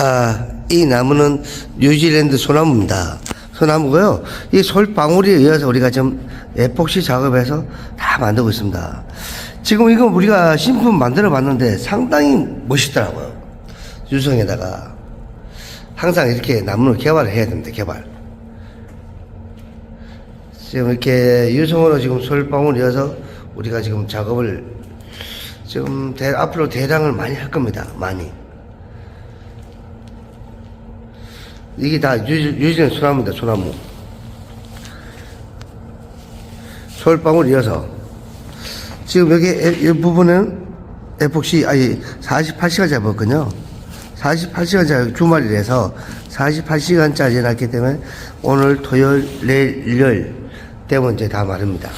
아, 이 나무는 뉴질랜드 소나무입니다. 소나무고요. 이 솔방울에 의해서 우리가 좀 에폭시 작업해서 다 만들고 있습니다. 지금 이거 우리가 신품 만들어 봤는데 상당히 멋있더라고요. 유성에다가 항상 이렇게 나무를 개발을 해야 됩니다. 개발. 지금 이렇게 유성으로 지금 솔방울 이어서 우리가 지금 작업을 지금 대, 앞으로 대량을 많이 할 겁니다. 많이. 이게 다 뉴- 뉴질랜드 소나무입니다. 소나무. 솔방울 이어서 지금 여기 에- 이 부분은 에폭시 아니 48시간 잡았거든요. 48시간 주말이라서 48시간짜리 해놨기 때문에 오늘 토요일 내일 일요일 되면 이제 다 마릅니다.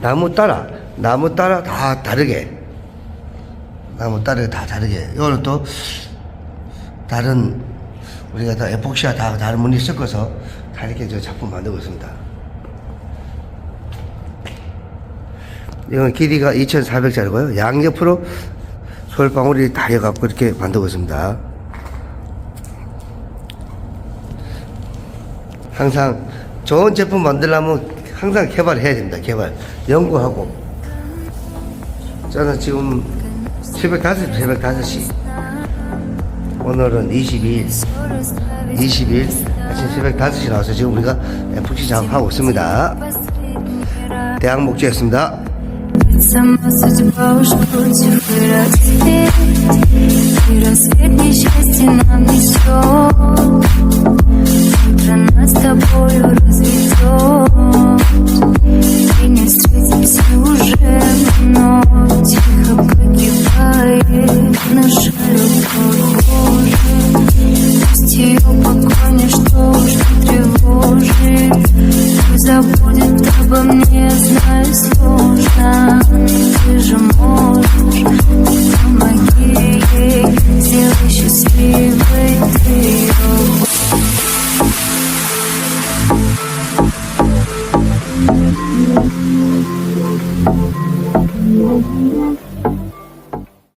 나무 따라 나무 따라 다 다르게 나무 따라 다 다르게 이거는 또 다른 우리가 다 에폭시와 다 다른 무늬 섞어서 다 이렇게 저 작품 만들고 있습니다. 이건 길이가 2,400짜리고요. 양옆으로 솔방울이 다 해갖고 이렇게 만들고 있습니다. 항상 좋은 제품 만들려면 항상 개발해야 됩니다. 개발. 연구하고. 저는 지금 새벽 5시, 새벽 5시. 오늘은 22일, 20일 아침 새벽 5시 나와서 지금 우리가 FC 작업하고 있습니다. 대학 목지였습니다. бы мне знали сложно Ты же можешь, помоги ей Сделай счастливой ты ее